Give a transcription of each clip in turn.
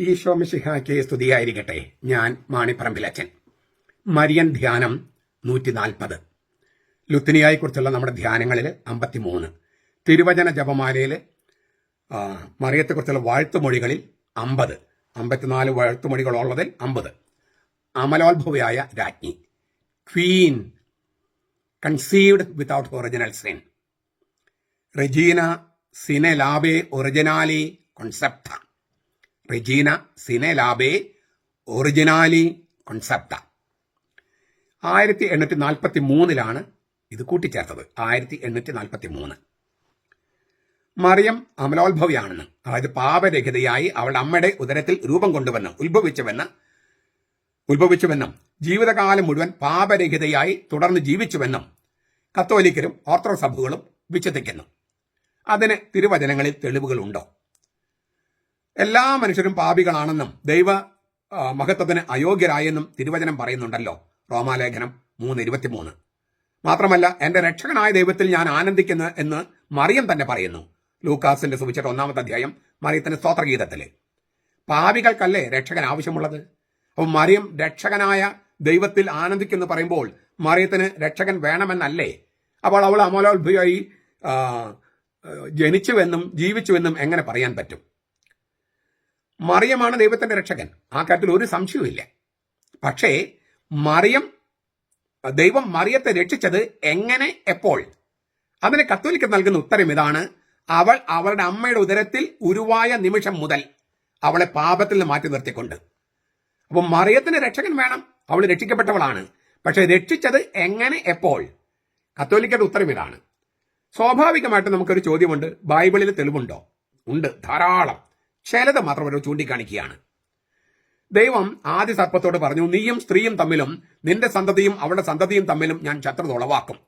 ഈശോ സ്തുതിയായിരിക്കട്ടെ ഞാൻ മാണിപ്പറമ്പിലച്ചൻ മരിയൻ ധ്യാനം നൂറ്റി നാൽപ്പത് ലുത്തിനിയായെക്കുറിച്ചുള്ള നമ്മുടെ ധ്യാനങ്ങളിൽ അമ്പത്തിമൂന്ന്. തിരുവചന ജപമാലയിൽ മറിയത്തെക്കുറിച്ചുള്ള വാഴ്ത്തുമൊഴികളിൽ അമ്പത്. അമ്പത്തിനാല് വാഴ്ത്തുമൊഴികളുള്ളതിൽ അമ്പത്. അമലോത്ഭവയായ രാജ്ഞി. Queen. Conceived without original sin. Regina സിനെ ലാബേ ഒറിജിനാലി കൊൺസെപ്റ്റ. റെജീന സിനെ ലാബേ ഒറിജിനാലി കൺസെപ്റ്റ ആയിരത്തി എണ്ണൂറ്റി നാൽപ്പത്തി മൂന്നിലാണ് ഇത് കൂട്ടിച്ചേർത്തത്. ആയിരത്തി എണ്ണൂറ്റി നാൽപ്പത്തി മൂന്ന് മറിയം അമലോത്ഭവിയാണെന്ന് അതായത് പാപരഹിതയായി അവളുടെ അമ്മയുടെ ഉദരത്തിൽ രൂപം കൊണ്ടുവന്ന് ഉത്ഭവിച്ചുവെന്ന് ഉത്ഭവിച്ചുവെന്നും ജീവിതകാലം മുഴുവൻ പാപരഹിതയായി തുടർന്ന് ജീവിച്ചുവെന്നും കത്തോലിക്കരും ഓർത്തഡോക്സ് സഭകളും വിശ്വസിക്കുന്നു. അതിന് തിരുവചനങ്ങളിൽ തെളിവുകളുണ്ടോ? എല്ലാ മനുഷ്യരും പാപികളാണെന്നും ദൈവ മഹത്വത്തിന് അയോഗ്യരായെന്നും തിരുവചനം പറയുന്നുണ്ടല്ലോ. റോമാലേഖനം മൂന്ന് ഇരുപത്തിമൂന്ന് മാത്രമല്ല എന്റെ രക്ഷകനായ ദൈവത്തിൽ ഞാൻ ആനന്ദിക്കുന്നു എന്ന് മറിയം തന്നെ പറയുന്നു. ലൂക്കാസിന്റെ സുവിശേഷം ഒന്നാമത്തെ അധ്യായം മറിയത്തിന്റെ സ്തോത്രഗീതത്തിൽ പാപികൾക്കല്ലേ രക്ഷകൻ ആവശ്യമുള്ളത്? അപ്പം മറിയം രക്ഷകനായ ദൈവത്തിൽ ആനന്ദിക്കുന്നു പറയുമ്പോൾ മറിയത്തിന് രക്ഷകൻ വേണമെന്നല്ലേ? അപ്പോൾ അവൾ അമലോത്ഭയായി ജനിച്ചുവെന്നും ജീവിച്ചുവെന്നും എങ്ങനെ പറയാൻ പറ്റും? മറിയമാണ് ദൈവത്തിന്റെ രക്ഷകൻ. ആ കാര്യത്തിൽ ഒരു സംശയവുമില്ല. പക്ഷേ മറിയം ദൈവം മറിയത്തെ രക്ഷിച്ചത് എങ്ങനെ എപ്പോൾ? അതിന് കത്തോലിക്ക നൽകുന്ന ഉത്തരം ഇതാണ് അവൾ അവളുടെ അമ്മയുടെ ഉദരത്തിൽ ഉരുവായ നിമിഷം മുതൽ അവളെ പാപത്തിൽ നിന്ന് മാറ്റി നിർത്തിക്കൊണ്ട്. അപ്പോൾ മറിയത്തിന് രക്ഷകൻ വേണം. അവൾ രക്ഷിക്കപ്പെട്ടവളാണ്. പക്ഷെ രക്ഷിച്ചത് എങ്ങനെ എപ്പോൾ? കത്തോലിക്കയുടെ ഉത്തരം ഇതാണ്. സ്വാഭാവികമായിട്ട് നമുക്കൊരു ചോദ്യമുണ്ട്. ബൈബിളിൽ തെളിവുണ്ടോ? ഉണ്ട്. ധാരാളം. ചിലത് മാത്രം ഒരു ചൂണ്ടിക്കാണിക്കുകയാണ്. ദൈവം ആദ്യ സർപ്പത്തോട് പറഞ്ഞു നീയും സ്ത്രീയും തമ്മിലും നിന്റെ സന്തതിയും അവളുടെ സന്തതിയും തമ്മിലും ഞാൻ ശത്രുത ഉളവാക്കും.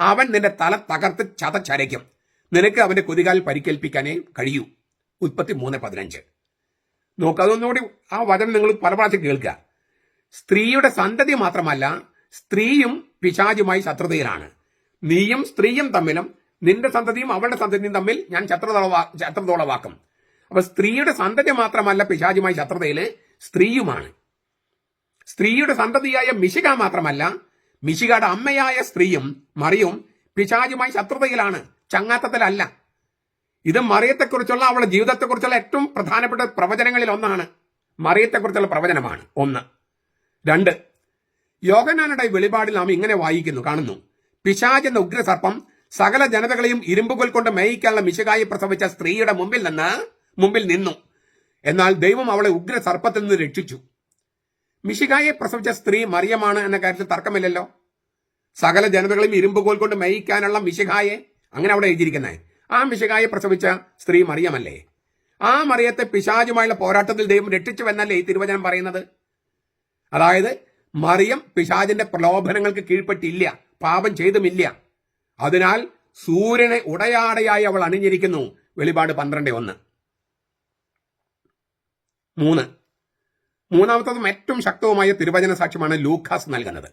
അവൻ നിന്റെ തല തകർത്ത് ചതച്ചരയ്ക്കും. നിനക്ക് അവന്റെ കുതികാൽ പരിക്കേൽപ്പിക്കാനേ കഴിയൂ. ഉൽപ്പത്തി മൂന്ന് പതിനഞ്ച്. നോക്ക് അതൊന്നുകൂടി ആ വചനം നിങ്ങൾ പല പ്രാവശ്യം കേൾക്കുക. സ്ത്രീയുടെ സന്തതി മാത്രമല്ല സ്ത്രീയും പിശാചുമായി ശത്രുതയിലാണ്. നീയും സ്ത്രീയും തമ്മിലും നിന്റെ സന്തതിയും അവളുടെ സന്തതിയും തമ്മിൽ ഞാൻ ശത്രുതോളവാ ശത്രുതോളവാക്കും അപ്പൊ സ്ത്രീയുടെ സന്തതി മാത്രമല്ല പിശാചുമായി ശത്രുതയിൽ സ്ത്രീയുമാണ്. സ്ത്രീയുടെ സന്തതിയായ മിശിക മാത്രമല്ല മിശികയുടെ അമ്മയായ സ്ത്രീയും മറിയും പിശാചുമായി ശത്രുതയിലാണ് ചങ്ങാത്തത്തിലല്ല. ഇത് മറിയത്തെക്കുറിച്ചുള്ള അവളുടെ ജീവിതത്തെക്കുറിച്ചുള്ള ഏറ്റവും പ്രധാനപ്പെട്ട പ്രവചനങ്ങളിൽ ഒന്നാണ്. മറിയത്തെക്കുറിച്ചുള്ള പ്രവചനമാണ് ഒന്ന്. രണ്ട് യോഗനാനുടെ വെളിപാടിൽ നാം ഇങ്ങനെ വായിക്കുന്നു കാണുന്നു. പിശാജ് എന്ന ഉഗ്രസർപ്പം സകല ജനതകളെയും ഇരുമ്പുകൾ കൊണ്ട് മേയിക്കാനുള്ള മിശകായി പ്രസവിച്ച സ്ത്രീയുടെ മുമ്പിൽ നിന്ന് മുമ്പിൽ നിന്നു. എന്നാൽ ദൈവം അവളെ ഉഗ്ര സർപ്പത്തിൽ നിന്ന് രക്ഷിച്ചു. മിഷികായെ പ്രസവിച്ച സ്ത്രീ മറിയമാണ് എന്ന കാര്യത്തിൽ തർക്കമില്ലല്ലോ. സകല ജനതകളെയും ഇരുമ്പുകോൽ കൊണ്ട് മേയിക്കാനുള്ള മിഷികായെ അങ്ങനെ അവിടെ എഴുതിയിരിക്കുന്നത്. ആ മിഷികായെ പ്രസവിച്ച സ്ത്രീ മറിയമല്ലേ? ആ മറിയത്തെ പിശാചുമായുള്ള പോരാട്ടത്തിൽ ദൈവം രക്ഷിച്ചുവെന്നല്ലേ ഈ തിരുവചനം പറയുന്നത്? അതായത് മറിയം പിശാചിന്റെ പ്രലോഭനങ്ങൾക്ക് കീഴ്പ്പെട്ടില്ല പാപം ചെയ്തുമില്ല. അതിനാൽ സൂര്യനെ ഉടയാടയായി അവൾ അണിഞ്ഞിരിക്കുന്നു. വെളിപാട് പന്ത്രണ്ട് ഒന്ന്. മൂന്ന്. മൂന്നാമത്തതും ഏറ്റവും ശക്തവുമായ തിരുവചന സാക്ഷ്യമാണ് ലൂക്കാസ് നൽകുന്നത്.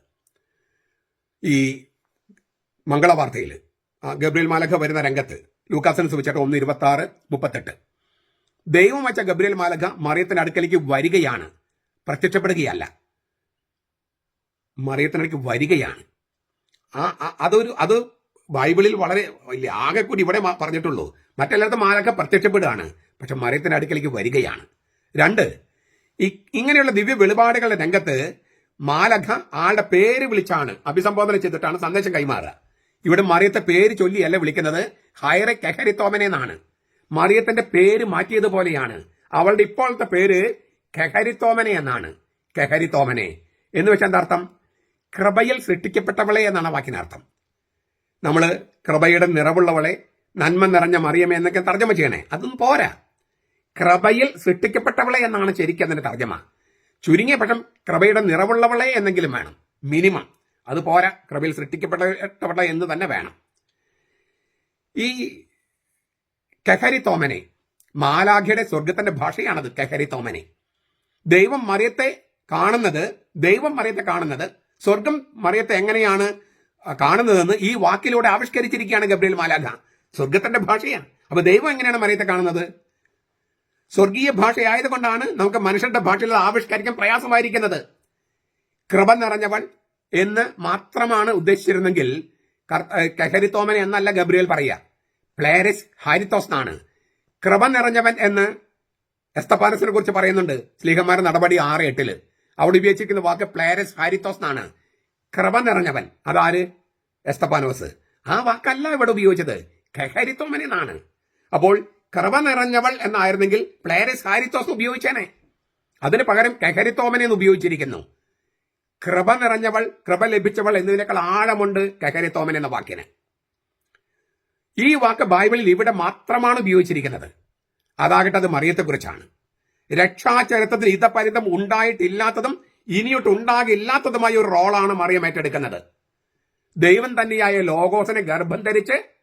ഈ മംഗളവാർത്തയിൽ ഗബ്രിയൽ മാലഖ വരുന്ന രംഗത്ത് ലൂക്കാസിന് സുവിച്ചേട്ടം ഒന്ന് ഇരുപത്തി ആറ് മുപ്പത്തെട്ട്. ദൈവം വച്ച ഗബ്രിയൽ മാലഖ മറിയത്തിന്റെ അടുക്കലേക്ക് വരികയാണ്. പ്രത്യക്ഷപ്പെടുകയല്ല. മറിയത്തിനടുക്ക് വരികയാണ്. ആ അതൊരു അത് ബൈബിളിൽ വളരെ വലിയ ആകെ കൂടി ഇവിടെ പറഞ്ഞിട്ടുള്ളൂ. മറ്റെല്ലായിടത്തും മാലക പ്രത്യക്ഷപ്പെടുകയാണ്. പക്ഷെ മറിയത്തിന്റെ അടുക്കലേക്ക് വരികയാണ്. രണ്ട് ഇങ്ങനെയുള്ള ദിവ്യ വെളിപാടുകളുടെ രംഗത്ത് മാലഖ ആളുടെ പേര് വിളിച്ചാണ് അഭിസംബോധന ചെയ്തിട്ടാണ് സന്ദേശം കൈമാറുക. ഇവിടെ മറിയത്തെ പേര് ചൊല്ലിയല്ല വിളിക്കുന്നത് ഹൈറെ കെഹരിത്തോമനെ എന്നാണ്. മറിയത്തിന്റെ പേര് മാറ്റിയതുപോലെയാണ്. അവളുടെ ഇപ്പോഴത്തെ പേര് കെഹരിത്തോമനെ എന്നാണ്. കെഹരിത്തോമനെ. എന്ന് വെച്ചാൽ എന്താ അർത്ഥം? കൃപയിൽ സൃഷ്ടിക്കപ്പെട്ടവളെ എന്നാണ് വാക്കിനർത്ഥം. നമ്മൾ കൃപയുടെ നിറവുള്ളവളെ നന്മ നിറഞ്ഞ മറിയമേ എന്നൊക്കെ തർജമ ചെയ്യണേ. അതൊന്നും പോരാ. കൃപയിൽ സൃഷ്ടിക്കപ്പെട്ടവളെ എന്നാണ് ശരിക്കും അതിന്റെ തർജമ. ചുരുങ്ങിയ പക്ഷം കൃപയുടെ നിറവുള്ളവളെ എന്നെങ്കിലും വേണം. മിനിമം. അത് പോരാ. കൃപയിൽ സൃഷ്ടിക്കപ്പെട്ടവളെ എന്ന് തന്നെ വേണം. ഈ കഹരി തോമനെ മാലാഖയുടെ സ്വർഗത്തിന്റെ ഭാഷയാണത് കഹരി തോമനെ ദൈവം മറിയത്തെ കാണുന്നത് ദൈവം മറിയത്തെ കാണുന്നത് സ്വർഗം മറിയത്തെ എങ്ങനെയാണ് കാണുന്നതെന്ന് ഈ വാക്കിലൂടെ ആവിഷ്കരിച്ചിരിക്കുകയാണ് ഗബ്രിയേൽ മാലാഖ. സ്വർഗത്തിന്റെ ഭാഷയാണ്. അപ്പൊ ദൈവം എങ്ങനെയാണ് മറിയത്തെ കാണുന്നത്? സ്വർഗീയ ഭാഷയായതുകൊണ്ടാണ് നമുക്ക് മനുഷ്യന്റെ ഭാഷയിൽ ആവിഷ്കരിക്കാൻ പ്രയാസമായിരിക്കുന്നത്. കൃപ നിറഞ്ഞവൾ എന്ന് മാത്രമാണ് ഉദ്ദേശിച്ചിരുന്നെങ്കിൽ കഹരിത്തോമൻ എന്നല്ല ഗബ്രിയേൽ പറയുക. പ്ലേരിസ് ഹാരിത്തോസ് എന്നാണ് കൃപ നിറഞ്ഞവൻ എന്ന് എസ്തപ്പാനസിനെ കുറിച്ച് പറയുന്നുണ്ട്. സ്ലീഹന്മാരുടെ നടപടി ആറ് എട്ടിൽ. അവിടെ ഉപയോഗിച്ചിരിക്കുന്ന വാക്ക് പ്ലേരസ് ഹാരിത്തോസ് എന്നാണ് കൃപ നിറഞ്ഞവൻ. അതാര്? എസ്തപാനോസ് ആ വാക്കല്ല ഇവിടെ ഉപയോഗിച്ചത്. കഹരിത്തോമൻ എന്നാണ്. അപ്പോൾ കൃപ നിറഞ്ഞവൾ എന്നായിരുന്നെങ്കിൽ പ്ലേരസ് ഹാരിത്തോസ് ഉപയോഗിച്ചേനെ. അതിന് പകരം കഹരിത്തോമൻ എന്ന് ഉപയോഗിച്ചിരിക്കുന്നു. കൃപ നിറഞ്ഞവൾ കൃപ ലഭിച്ചവൾ എന്നതിനേക്കാൾ ആഴമുണ്ട് കഹരിത്തോമൻ എന്ന വാക്കിന്. ഈ വാക്ക് ബൈബിളിൽ ഇവിടെ മാത്രമാണ് ഉപയോഗിച്ചിരിക്കുന്നത്. അതാകട്ടെ അത് മറിയത്തെക്കുറിച്ചാണ്. രക്ഷാചരിത്രത്തിൽ ഇതപരിതം ഉണ്ടായിട്ടില്ലാത്തതും ഇനിയൊട്ട് ഉണ്ടാകില്ലാത്തതുമായ ഒരു റോളാണ് മറിയം ഏറ്റെടുക്കുന്നത്. ദൈവം തന്നെയായ ലോകോസിനെ ഗർഭം ധരിച്ച്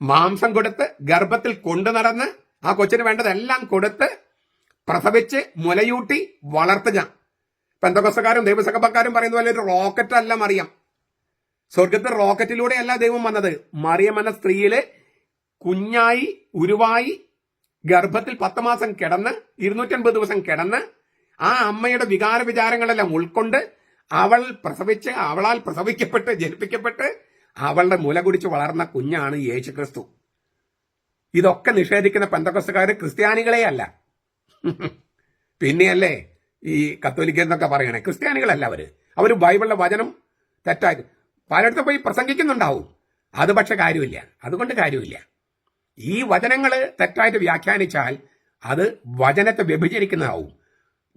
മാംസം കൊടുത്ത് ഗർഭത്തിൽ കൊണ്ടു നടന്ന് ആ കൊച്ചിന് വേണ്ടതെല്ലാം കൊടുത്ത് പ്രസവിച്ച് മുലയൂട്ടി വളർത്തുക. പെന്തകൊസ്തക്കാരും ദൈവസഭക്കാരും പറയുന്ന പോലെ ഒരു റോക്കറ്റ് അല്ല മറിയം സ്വർഗത്തിൽ റോക്കറ്റിലൂടെയല്ല ദൈവം വന്നത്. മറിയം എന്ന സ്ത്രീയിൽ കുഞ്ഞായി ഉരുവായി ഗർഭത്തിൽ പത്ത് മാസം കിടന്ന് ഇരുന്നൂറ്റൻപത് ദിവസം കിടന്ന് ആ അമ്മയുടെ വികാര വിചാരങ്ങളെല്ലാം ഉൾക്കൊണ്ട് അവൾ പ്രസവിച്ച് അവളാൽ പ്രസവിക്കപ്പെട്ട് ജനിപ്പിക്കപ്പെട്ട് അവളുടെ മുല കുടിച്ച് വളർന്ന കുഞ്ഞാണ് യേശു ക്രിസ്തു ഇതൊക്കെ നിഷേധിക്കുന്ന പെന്തക്കൊസ്തുകാർ ക്രിസ്ത്യാനികളെ അല്ല പിന്നെയല്ലേ ഈ കത്തോലിക്ക എന്നൊക്കെ പറയണേ ക്രിസ്ത്യാനികളല്ല അവർ. അവർ ബൈബിളിലെ വചനം തെറ്റായി പലയിടത്തും പോയി പ്രസംഗിക്കുന്നുണ്ടാവും. അത് പക്ഷെ കാര്യമില്ല. അതുകൊണ്ട് കാര്യമില്ല. ഈ വചനങ്ങൾ തെറ്റായിട്ട് വ്യാഖ്യാനിച്ചാൽ അത് വചനത്തെ വ്യഭിചരിക്കുന്നതാവും.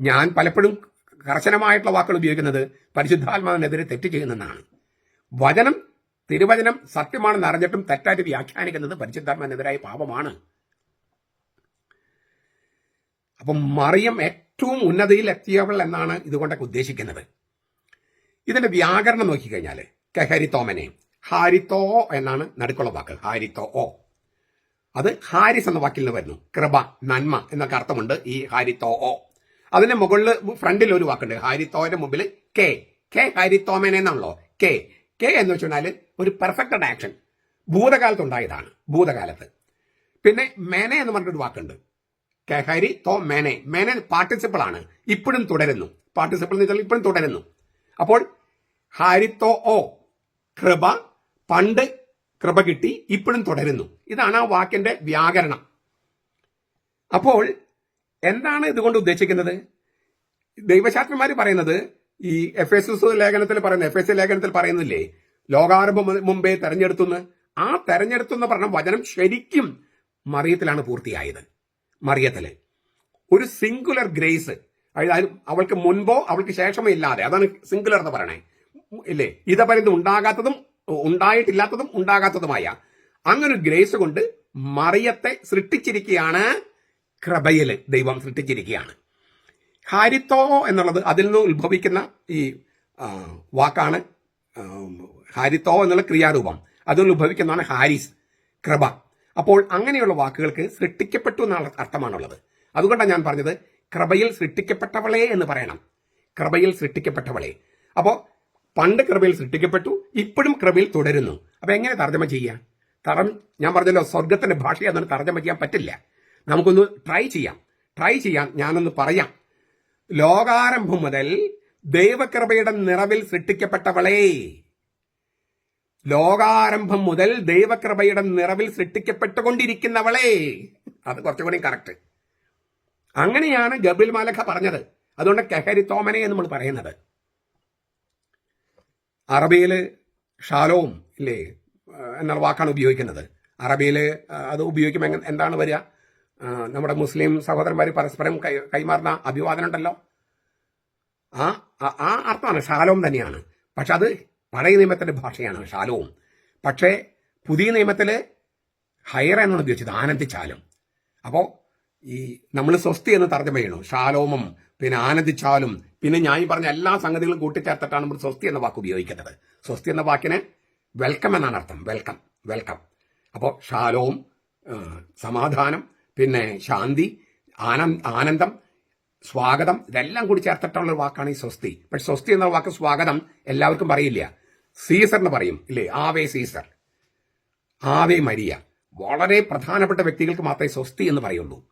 ഞാൻ പലപ്പോഴും കർശനമായിട്ടുള്ള വാക്കുകൾ ഉപയോഗിക്കുന്നത് പരിശുദ്ധാത്മാവിനെതിരെ തെറ്റ് ചെയ്യുന്നതാണ്. വചനം തിരുവചനം സത്യമാണെന്ന് അറിഞ്ഞിട്ടും തെറ്റായിട്ട് വ്യാഖ്യാനിക്കുന്നത് പരിശുദ്ധാത്മാനെതിരായ പാപമാണ്. അപ്പം മറിയം ഏറ്റവും ഉന്നതിയിൽ എത്തിയവൾ എന്നാണ് ഇതുകൊണ്ടൊക്കെ ഉദ്ദേശിക്കുന്നത്. ഇതിന്റെ വ്യാകരണം നോക്കിക്കഴിഞ്ഞാൽ കഹരിത്തോമനെ ഹാരിത്തോ എന്നാണ് നടുക്കുള്ള വാക്ക്. ഹാരിത്തോ. ഓ അത് ഹാരിസ് എന്ന വാക്കിൽ നിന്ന് വരുന്നു. കൃപ നന്മ എന്നൊക്കെ അർത്ഥമുണ്ട് ഈ ഹാരിത്തോ. ഓ അതിന്റെ മുകളിൽ ഫ്രണ്ടിൽ ഒരു വാക്കുണ്ട്. ഹാരിത്തോയുടെ മുമ്പിൽ കെ. കെ ഹാരിത്തോമനെ എന്നാണല്ലോ. കെ. കെ എന്ന് വെച്ചാൽ ഒരു പെർഫെക്റ്റഡ് ആക്ഷൻ ഭൂതകാലത്തുണ്ടായതാണ് ഭൂതകാലത്ത് പിന്നെ മേനെ എന്ന് പറഞ്ഞൊരു വാക്കുണ്ട്. കെഹരി തോ മേനെ. മേനെ പാർട്ടിസിപ്പിൾ ആണ്. ഇപ്പോഴും തുടരുന്നു. പാർട്ടിസിപ്പിൾ എന്ന് വെച്ചാൽ ഇപ്പോഴും തുടരുന്നു. അപ്പോൾ ഹാരിത്തോ ഓ കൃപ പണ്ട് കൃപ കിട്ടി ഇപ്പോഴും തുടരുന്നു. ഇതാണ് ആ വാക്കിന്റെ വ്യാകരണം. അപ്പോൾ എന്താണ് ഇതുകൊണ്ട് ഉദ്ദേശിക്കുന്നത്? ദൈവശാസ്ത്രന്മാർ പറയുന്നത് ഈ എഫ് എസ് എസ് ലേഖനത്തിൽ പറയുന്ന എഫ് എസ് ലേഖനത്തിൽ പറയുന്നില്ലേ? ലോകാരംഭം മുമ്പേ തെരഞ്ഞെടുത്തുന്ന്. ആ തെരഞ്ഞെടുത്തുന്ന പറഞ്ഞ വചനം ശരിക്കും മറിയത്തിലാണ് പൂർത്തിയായത്. മറിയത്തിൽ. ഒരു സിംഗുലർ ഗ്രേസ് അതായത് അവൾക്ക് മുൻപോ അവൾക്ക് ശേഷമോ ഇല്ലാതെ. അതാണ് സിംഗുലർ എന്ന് പറയണേ. ഇല്ലേ? ഇതപരിധം ഉണ്ടാകാത്തതും ഉണ്ടായിട്ടില്ലാത്തതും ഉണ്ടാകാത്തതുമായ. അങ്ങനൊരു ഗ്രേസ് കൊണ്ട് മറിയത്തെ സൃഷ്ടിച്ചിരിക്കുകയാണ് കൃപയിൽ ദൈവം സൃഷ്ടിച്ചിരിക്കുകയാണ് ഹാരിത്തോ എന്നുള്ളത് അതിൽ നിന്ന് ഉത്ഭവിക്കുന്ന ഈ വാക്കാണ് ഹാരിത്തോ എന്നുള്ള ക്രിയാരൂപം. അതിൽ ഉത്ഭവിക്കുന്നതാണ് ഹാരിസ് കൃപ. അപ്പോൾ അങ്ങനെയുള്ള വാക്കുകൾക്ക് സൃഷ്ടിക്കപ്പെട്ടു എന്നുള്ള അർത്ഥമാണുള്ളത്. അതുകൊണ്ടാണ് ഞാൻ പറഞ്ഞത് കൃപയിൽ സൃഷ്ടിക്കപ്പെട്ടവളെ എന്ന് പറയണം. കൃപയിൽ സൃഷ്ടിക്കപ്പെട്ടവളെ. അപ്പോൾ പണ്ട് കൃപയിൽ സൃഷ്ടിക്കപ്പെട്ടു ഇപ്പോഴും കൃപയിൽ തുടരുന്നു. അപ്പോൾ എങ്ങനെ തർജമ ചെയ്യാം? തറം ഞാൻ പറഞ്ഞല്ലോ സ്വർഗത്തിന്റെ ഭാഷയെ തർജമ ചെയ്യാൻ പറ്റില്ല. നമുക്കൊന്ന് ട്രൈ ചെയ്യാം. ട്രൈ ചെയ്യാൻ ഞാനൊന്ന് പറയാം. ലോകാരംഭം മുതൽ ദൈവകൃപയുടെ നിറവിൽ സൃഷ്ടിക്കപ്പെട്ടവളെ. ലോകാരംഭം മുതൽ ദൈവകൃപയുടെ നിറവിൽ സൃഷ്ടിക്കപ്പെട്ടുകൊണ്ടിരിക്കുന്നവളെ. അത് കുറച്ചുകൂടി കറക്റ്റ് അങ്ങനെയാണ് ഗബിൽ മാലഖ പറഞ്ഞത്. അതുകൊണ്ട് കഹരി തോമനെ എന്ന് നമ്മൾ പറയുന്നത്. അറബിയിൽ ഷാലോം ഇല്ലേ? എന്നുള്ള വാക്കാണ് ഉപയോഗിക്കുന്നത്. അറബിയിൽ അത് ഉപയോഗിക്കുമ്പോൾ എന്താണ് വരിക? നമ്മുടെ മുസ്ലിം സഹോദരന്മാർ പരസ്പരം കൈമാറുന്ന അഭിവാദനം ഉണ്ടല്ലോ. ആ ആ- അർത്ഥമാണ് ഷാലോം തന്നെയാണ്. പക്ഷെ അത് പഴയ നിയമത്തിന്റെ ഭാഷയാണ് ഷാലോം. പക്ഷേ പുതിയ നിയമത്തിൽ ഹയർ എന്നാണ് ഉപയോഗിച്ചത് ആനന്ദിച്ചാലും. അപ്പോൾ ഈ നമ്മൾ സ്വസ്തി എന്ന് തർജമ ചെയ്യണം ഷാലോമം പിന്നെ ആനന്ദിച്ചാലും. പിന്നെ ഞാൻ ഈ പറഞ്ഞ എല്ലാ സംഗതികളും കൂട്ടിച്ചേർത്തിട്ടാണ് നമ്മൾ സ്വസ്തി എന്ന വാക്ക് ഉപയോഗിക്കുന്നത് സ്വസ്തി എന്ന വാക്കിന് വെൽക്കം എന്നാണ് അർത്ഥം വെൽക്കം വെൽക്കം അപ്പോൾ ഷാലോം സമാധാനം പിന്നെ ശാന്തി ആനന്ദ് സ്വാഗതം ഇതെല്ലാം കൂടി ചേർത്തിട്ടുള്ള വാക്കാണ് ഈ സ്വസ്തി. പക്ഷെ സ്വസ്തി എന്ന വാക്ക് സ്വാഗതം എല്ലാവർക്കും പറയില്ല. സീസറിന് പറയും ഇല്ലേ? ആവേ സീസർ. ആവേ മരിയ. വളരെ പ്രധാനപ്പെട്ട വ്യക്തികൾക്ക് മാത്രമേ സ്വസ്തി എന്ന് പറയുള്ളൂ.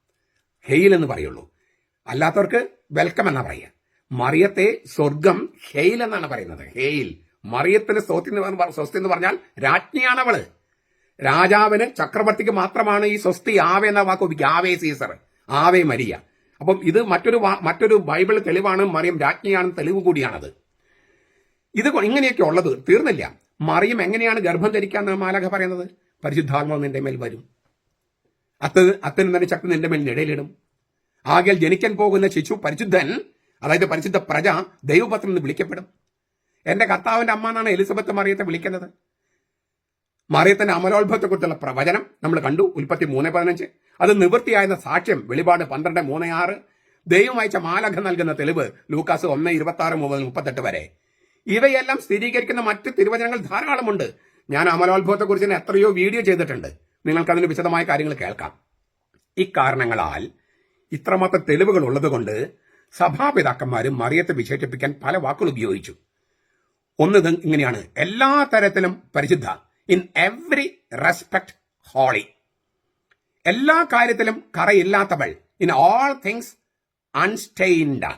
ഹെയിൽ എന്ന് പറയുള്ളൂ. അല്ലാത്തവർക്ക് വെൽക്കം എന്നാ പറയുക. മറിയത്തെ സ്വർഗം ഹെയിൽ എന്നാണ് പറയുന്നത്. ഹെയിൽ. മറിയത്തിന് സ്വസ്തി എന്ന് സ്വസ്തി എന്ന് പറഞ്ഞാൽ രാജ്ഞിയാണ് അവൾ രാജാവിന് ചക്രവർത്തിക്ക് മാത്രമാണ് ഈ സ്വസ്തി ആവേ എന്ന വാക്ക് ഉപയോഗിക്കുക. ആവേ സീസർ. ആവേ മരിയ. അപ്പം ഇത് മറ്റൊരു മറ്റൊരു ബൈബിൾ തെളിവാണ് മറിയം രാജ്ഞിയാണെന്ന് തെളിവ് കൂടിയാണത്. ഇത് ഇങ്ങനെയൊക്കെ ഉള്ളത് തീർന്നില്ല. മറിയം എങ്ങനെയാണ് ഗർഭം ധരിക്കാന്ന് മാലക പറയുന്നത്? പരിശുദ്ധാത്മാവ് നിന്റെ മേൽ വരും. അത്ത് അത്തനും തന്നെ ശക്തി നിന്റെ മേൽ നിഴലിടും. ആകെ ജനിക്കാൻ പോകുന്ന ശിശു പരിശുദ്ധൻ അതായത് പരിശുദ്ധ പ്രജ ദൈവപത്രം എന്ന് വിളിക്കപ്പെടും. എന്റെ കർത്താവിന്റെ അമ്മ എന്നാണ് എലിസബത്ത് മറിയത്തെ വിളിക്കുന്നത്. മറിയത്തിന്റെ അമലോത്ഭവത്തെക്കുറിച്ചുള്ള പ്രവചനം നമ്മൾ കണ്ടു ഉൽപ്പത്തി മൂന്ന് പതിനഞ്ച്. അത് നിവൃത്തിയായെന്ന സാക്ഷ്യം വെളിപാട് പന്ത്രണ്ട് മൂന്ന് ആറ്. ദൈവം അയച്ച മാലഖ നൽകുന്ന തെളിവ് ലൂക്കാസ് ഒന്ന് ഇരുപത്തി ആറ് മുതൽ മുപ്പത്തെട്ട് വരെ. ഇവയെല്ലാം സ്ഥിരീകരിക്കുന്ന മറ്റ് തിരുവചനങ്ങൾ ധാരാളമുണ്ട്. ഞാൻ അമലോത്ഭവത്തെക്കുറിച്ച് എത്രയോ വീഡിയോ ചെയ്തിട്ടുണ്ട്. നിങ്ങൾക്ക് നിങ്ങൾക്കതിന് വിശദമായ കാര്യങ്ങൾ കേൾക്കാം. ഇക്കാരണങ്ങളാൽ ഇത്രമാത്രം തെളിവുകൾ ഉള്ളതുകൊണ്ട് സഭാപിതാക്കന്മാരും മറിയത്തെ വിശേഷിപ്പിക്കാൻ പല വാക്കുകൾ ഉപയോഗിച്ചു. ഒന്ന് ഇങ്ങനെയാണ്. എല്ലാ തരത്തിലും പരിശുദ്ധ ഇൻ എവറി റെസ്പെക്ട് ഹോളി എല്ലാ കാര്യത്തിലും കറയില്ലാത്തവൾ ഇൻ ഓൾ തിങ്സ് അൺസ്റ്റെയിൻഡ്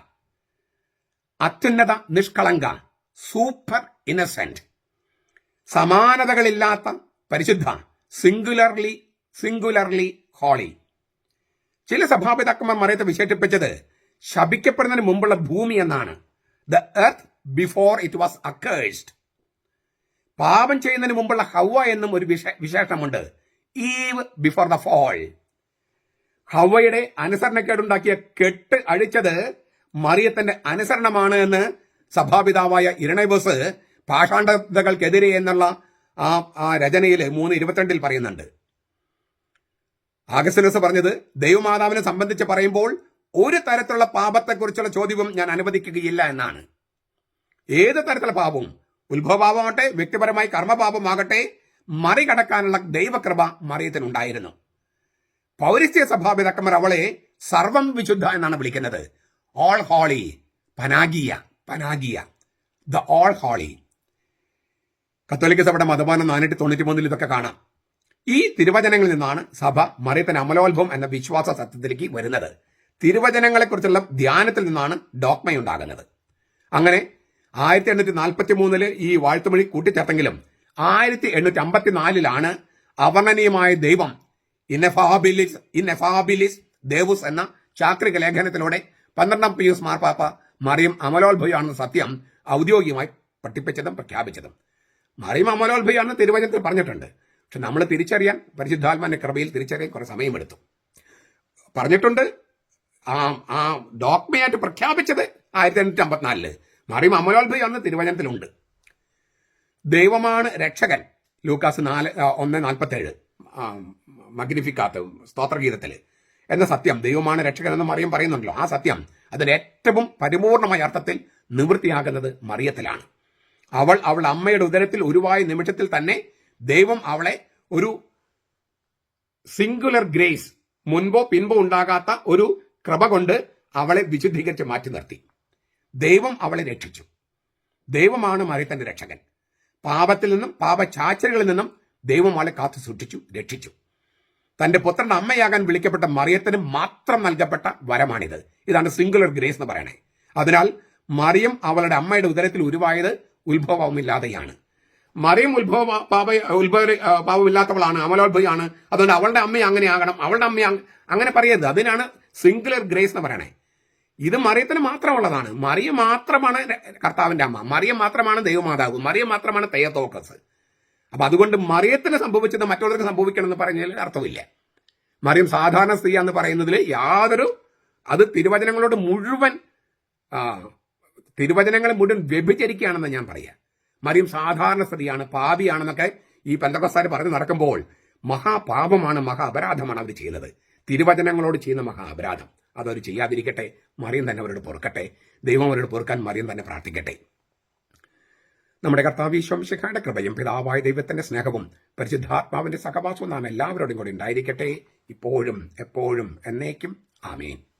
അത്യുന്നത നിഷ്കളങ്ക സൂപ്പർ ഇന്നസെന്റ് സമാനതകളില്ലാത്ത പരിശുദ്ധ സിംഗുലർലി സിംഗുലർലി ഹോളി ചില സഭാപിതാക്കന്മാർ മറിയത്തെ വിശേഷിപ്പിച്ചത് ശപിക്കപ്പെടുന്നതിന് മുമ്പുള്ള ഭൂമി എന്നാണ്. The earth before it was accursed പാപം ചെയ്യുന്നതിന് മുമ്പുള്ള ഹവ എന്നും ഒരു വിശേഷമുണ്ട്. ഈവ് ബിഫോർ ദ ഫോൾ ഹവയുടെ അനുസരണക്കേടുണ്ടാക്കിയ കെട്ട് അഴിച്ചത് മറിയത്തിന്റെ അനുസരണമാണ് എന്ന് സഭാപിതാവായ ഇരണബോസ് പാഷാണ്ഡതകൾക്കെതിരെ എന്നുള്ള ആ ആ രചനയിൽ മൂന്ന് ഇരുപത്തിരണ്ടിൽ പറയുന്നുണ്ട്. ആഗസ്റ്റിനസ് പറഞ്ഞത് ദൈവമാതാവിനെ സംബന്ധിച്ച് പറയുമ്പോൾ ഒരു തരത്തിലുള്ള പാപത്തെക്കുറിച്ചുള്ള ചോദ്യവും ഞാൻ അനുവദിക്കുകയില്ല എന്നാണ്. ഏത് തരത്തിലുള്ള പാപവും ഉത്ഭവപാപമാകട്ടെ വ്യക്തിപരമായി കർമ്മപാപമാകട്ടെ മറികടക്കാനുള്ള ദൈവകൃപ മറിയത്തിനുണ്ടായിരുന്നു. പൗരസ്ത്യ സഭാപിതാക്കന്മാർ അവളെ സർവം വിശുദ്ധ എന്നാണ് വിളിക്കുന്നത്. ഓൾ ഹോളി പനാഗിയ പനാഗിയ. ദ ഓൾ ഹോളി കത്തോലിക്ക സഭയുടെ മതമാനം നാനൂറ്റി തൊണ്ണൂറ്റി മൂന്നിൽ ഇതൊക്കെ കാണാം. ഈ തിരുവചനങ്ങളിൽ നിന്നാണ് സഭ മറിയത്തിന് അമലോത്ഭവം എന്ന വിശ്വാസ സത്യത്തിലേക്ക് വരുന്നത്. തിരുവചനങ്ങളെക്കുറിച്ചുള്ള ധ്യാനത്തിൽ നിന്നാണ് ഡോക്മയുണ്ടാകുന്നത്. അങ്ങനെ ആയിരത്തി എണ്ണൂറ്റി നാൽപ്പത്തി മൂന്നിൽ ഈ വാഴ്ത്തുമൊഴി കൂട്ടിച്ചേർത്തെങ്കിലും ആയിരത്തി എണ്ണൂറ്റി അമ്പത്തിനാലിലാണ് അവർണനീയമായ ദൈവം ഇൻഎഫാബിലിസ് ഇൻഎഫാബിലിസ് ദേവുസ് എന്ന ചാക്രിക ലേഖനത്തിലൂടെ പന്ത്രണ്ടാം പിയൂസ് മാർപ്പാപ്പ മറിയം അമലോത്ഭയാണെന്ന സത്യം ഔദ്യോഗികമായി പഠിപ്പിച്ചതും പ്രഖ്യാപിച്ചതും. മറിയം അമലോത്ഭയാണെന്ന് തിരുവചനത്തിൽ പറഞ്ഞിട്ടുണ്ട്. പക്ഷെ നമ്മൾ തിരിച്ചറിയാൻ പരിശുദ്ധാത്മാന്റെ കൃപയിൽ തിരിച്ചറിയാൻ കുറെ സമയമെടുത്തു. പറഞ്ഞിട്ടുണ്ട് ആ ആ ഡോക്മയായിട്ട് പ്രഖ്യാപിച്ചത് ആയിരത്തി എണ്ണൂറ്റി അമ്പത്തിനാലിൽ മറിയം അന്ന് തിരുവചനത്തിലുണ്ട് ദൈവമാണ് രക്ഷകൻ. ലൂക്കാസ് നാല് ഒന്ന് നാൽപ്പത്തേഴ്. മഗ്നിഫിക്കാത്ത സ്തോത്രഗീതത്തിൽ എന്ന സത്യം ദൈവമാണ് രക്ഷകൻ എന്ന് മറിയം പറയുന്നുണ്ടല്ലോ. ആ സത്യം അതിൽ ഏറ്റവും പരിപൂർണമായ അർത്ഥത്തിൽ നിവൃത്തിയാകുന്നത് മറിയത്തിലാണ്. അവൾ അവൾ അമ്മയുടെ ഉദരത്തിൽ ഉരുവായ നിമിഷത്തിൽ തന്നെ ദൈവം അവളെ ഒരു സിംഗുലർ ഗ്രേസ് മുൻപോ പിൻപോ ഉണ്ടാകാത്ത ഒരു കൃപ കൊണ്ട് അവളെ വിശുദ്ധീകരിച്ച് മാറ്റി നിർത്തി. ദൈവം അവളെ രക്ഷിച്ചു. ദൈവമാണ് മറിയത്തിന്റെ രക്ഷകൻ. പാപത്തിൽ നിന്നും പാപചാച്ചലുകളിൽ നിന്നും ദൈവം അവളെ കാത്തു സൂക്ഷിച്ചു രക്ഷിച്ചു. തന്റെ പുത്രന്റെ അമ്മയാകാൻ വിളിക്കപ്പെട്ട മറിയത്തിന് മാത്രം നൽകപ്പെട്ട വരമാണിത്. ഇതാണ് സിംഗുലർ ഗ്രേസ് എന്ന് പറയണേ. അതിനാൽ മറിയം അവളുടെ അമ്മയുടെ ഉദരത്തിൽ ഉരുവായത് ഉത്ഭവമില്ലാതെയാണ് മറിയം ഉത്ഭവ പാപ ഉത്ഭവ പാപമില്ലാത്തവളാണ് അമലോത്ഭവയാണ്. അതുകൊണ്ട് അവളുടെ അമ്മ അങ്ങനെ ആകണം അവളുടെ അമ്മ അങ്- അങ്ങനെ പറയരുത്. അതിനാണ് സിംഗുലർ ഗ്രേസ് എന്ന് പറയണേ. ഇത് മറിയത്തിന് മാത്രമുള്ളതാണ്. മറിയ മാത്രമാണ് കർത്താവിന്റെ അമ്മ. മറിയ മാത്രമാണ് ദൈവമാതാവ്. മറിയ മാത്രമാണ് തെയ്യത്തോക്കസ് അപ്പൊ അതുകൊണ്ട് മറിയത്തിന് സംഭവിച്ചത് മറ്റുള്ളവർക്ക് സംഭവിക്കണം എന്ന് പറഞ്ഞതിൽ അർത്ഥമില്ല. മറിയം സാധാരണ സ്ത്രീ എന്ന് പറയുന്നതിൽ യാതൊരു അത് തിരുവചനങ്ങളോട് മുഴുവൻ തിരുവചനങ്ങളെ മുഴുവൻ വ്യഭിചരിക്കുകയാണെന്ന് ഞാൻ പറയാം. മറിയം സാധാരണ സ്ത്രീയാണ് പാപിയാണെന്നൊക്കെ ഈ പെന്തകസ്താര് പറഞ്ഞ് നടക്കുമ്പോൾ മഹാപാപമാണ് മഹാ അപരാധമാണ് അവർ ചെയ്യുന്നത്. തിരുവചനങ്ങളോട് ചെയ്യുന്ന മഹാ അപരാധം അതവർ ചെയ്യാതിരിക്കട്ടെ മറിയം തന്നെ അവരോട് പൊറുക്കട്ടെ ദൈവം അവരോട് പൊറുക്കാൻ മറിയം തന്നെ പ്രാർത്ഥിക്കട്ടെ. നമ്മുടെ കർത്താവ് ഈശ്വംശിഖയുടെ കൃപയും പിതാവായ ദൈവത്തിന്റെ സ്നേഹവും പരിശുദ്ധാത്മാവിന്റെ സഹവാസവും നാം എല്ലാവരോടും കൂടി ഉണ്ടായിരിക്കട്ടെ. ഇപ്പോഴും എപ്പോഴും എന്നേക്കും. ആമേൻ.